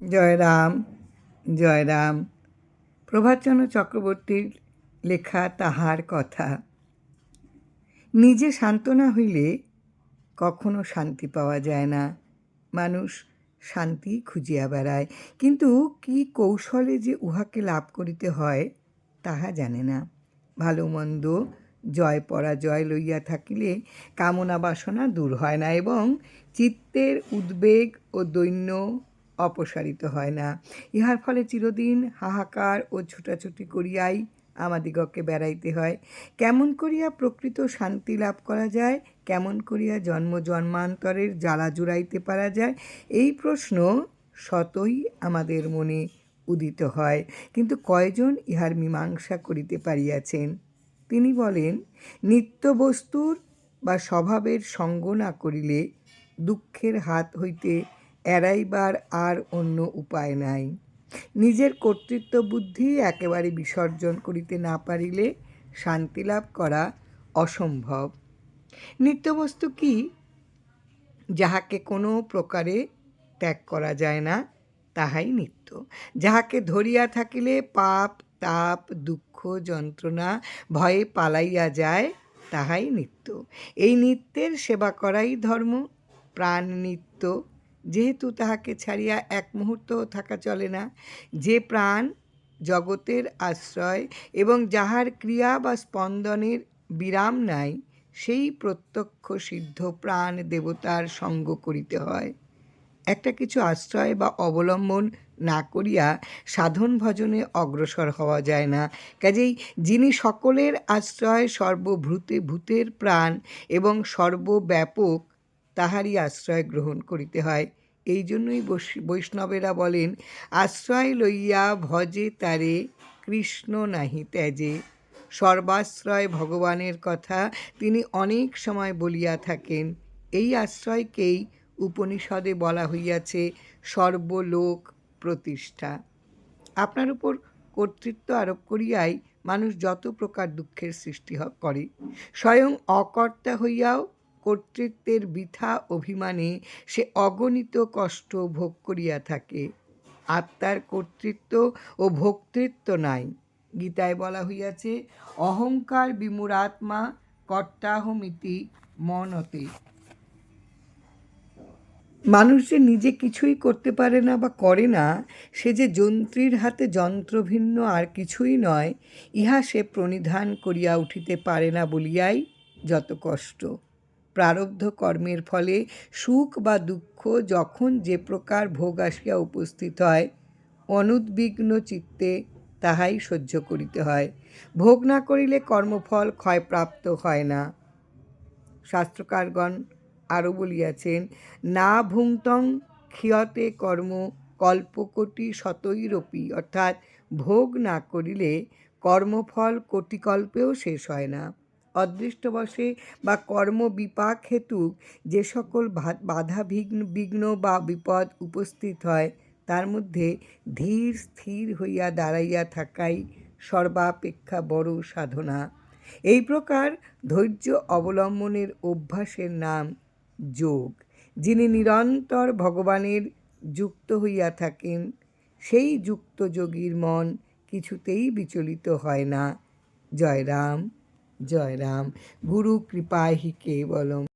জয় রাম জয় রাম। প্রভাতচন্দ্র চক্রবর্তীর লেখা তাহার কথা। নিজে শান্ত না হইলে কখনো শান্তি পাওয়া যায় না। মানুষ শান্তি খুঁজিয়া বেড়ায়। কিন্তু কি কৌশলে যে উহাকে লাভ করিতে হয়, তাহা জানে না। ভালো মন্দ, জয় পরাজয় লইয়া থাকিলে কামনা বাসনা দূর হয় না এবং চিত্তের উদ্বেগ ও দৈন্য অপসারিত হয় না। ইহার ফলে চিরদিন হাহাকার ও ছুটাছুটি করিয়াই আমাদিগকে বেড়াইতে হয়। কেমন করিয়া প্রকৃত শান্তি লাভ করা যায়, কেমন করিয়া জন্ম জন্মান্তরের জ্বালা জুড়াইতে পারা যায়, এই প্রশ্ন শতই আমাদের মনে উদিত হয়। কিন্তু কয়জন ইহার মীমাংসা করিতে পারিয়াছেন? তিনি বলেন নিত্য বস্তুর বা স্বভাবের সঙ্গ না করিলে দুঃখের হাত হইতে এড়াইবার আর অন্য উপায় নাই। নিজের কর্তৃত্ব বুদ্ধি একেবারে বিসর্জন করিতে না পারিলে শান্তি লাভ করা অসম্ভব। নিত্যবস্তু কি? যাহাকে কোনো প্রকারে ত্যাগ করা যায় না, তাহাই নিত্য। যাহাকে ধরিয়া থাকিলে পাপ, তাপ, দুঃখ, যন্ত্রণা, ভয়ে পালাইয়া যায়, তাহাই নিত্য। এই নিত্যের সেবা করাই ধর্ম প্রাণ নিত্য যেহেতু তাহাকে ছাড়িয়া এক মুহূর্ত থাকা চলে না, যে প্রাণ জগতের আশ্রয় এবং যাহার ক্রিয়া বা স্পন্দনের বিরাম নাই, সেই প্রত্যক্ষ সিদ্ধ প্রাণ দেবতার সঙ্গ করিতে হয়। একটা কিছু আশ্রয় বা অবলম্বন না করিয়া সাধন ভজনে অগ্রসর হওয়া যায় না। কাজেই যিনি সকলের আশ্রয় সর্বভূতে ভূতের প্রাণ এবং সর্বব্যাপক তাহারই আশ্রয় গ্রহণ করিতে হয়। এই জন্যই বৈষ্ণবেরা বলেন, আশ্রয় লইয়া ভজে তারে কৃষ্ণ নাহি ত্যাজে। সর্বাশ্রয় ভগবানের কথা তিনি অনেক সময় বলিয়া থাকেন। এই আশ্রয়কেই উপনিষদে বলা হইয়াছে সর্বলোক প্রতিষ্ঠা। আপনার উপর কর্তৃত্ব আরোপ করিয়াই মানুষ যত প্রকার দুঃখের সৃষ্টি করে, স্বয়ং অকর্তা হইয়াও কর্তৃত্বের বৃথা অভিমানে সে অগণিত কষ্ট ভোগ করিয়া থাকে। আত্মার কর্তৃত্ব ও ভোক্তৃত্ব নাই। গীতায় বলা হইয়াছে, অহংকার বিমূরাত্মা কর্তাহমিতি মনতে। মানুষ যে নিজে কিছুই করতে পারে না বা করে না, সে যে যন্ত্রীর হাতে যন্ত্রভিন্ন আর কিছুই নয়, ইহা সে প্রণিধান করিয়া উঠিতে পারে না বলিয়াই যত কষ্ট। প্রারব্ধ কর্মের ফলে সুখ বা দুঃখ যখন যে প্রকার ভোগ আসিয়া উপস্থিত হয়, অনুদ্বিগ্ন চিত্তে তাহাই সহ্য করিতে হয়। ভোগ না করিলে কর্মফল ক্ষয়প্রাপ্ত হয় না। শাস্ত্রকারগণ আরও বলিয়াছেন, না ভুংতং ক্ষিয়তে কর্ম কল্পকোটি শতৈরপি, অর্থাৎ ভোগ না করিলে কর্মফল কোটিকল্পেও শেষ হয় না। অদৃষ্টবশে বা কর্ম বিপাক হেতু যে সকল বাধা বিঘ্ন বিঘ্ন বা বিপদ উপস্থিত হয়, তার মধ্যে ধীর স্থির হইয়া দাঁড়াইয়া থাকাই সর্বাপেক্ষা বড় সাধনা। এই প্রকার ধৈর্য অবলম্বনের অভ্যাসের নাম যোগ। যিনি নিরন্তর ভগবানের যুক্ত হইয়া থাকেন, সেই যুক্ত যোগীর মন কিছুতেই বিচলিত হয় না। জয় রাম জয় রাম গুরু কৃপাহি কেবলম।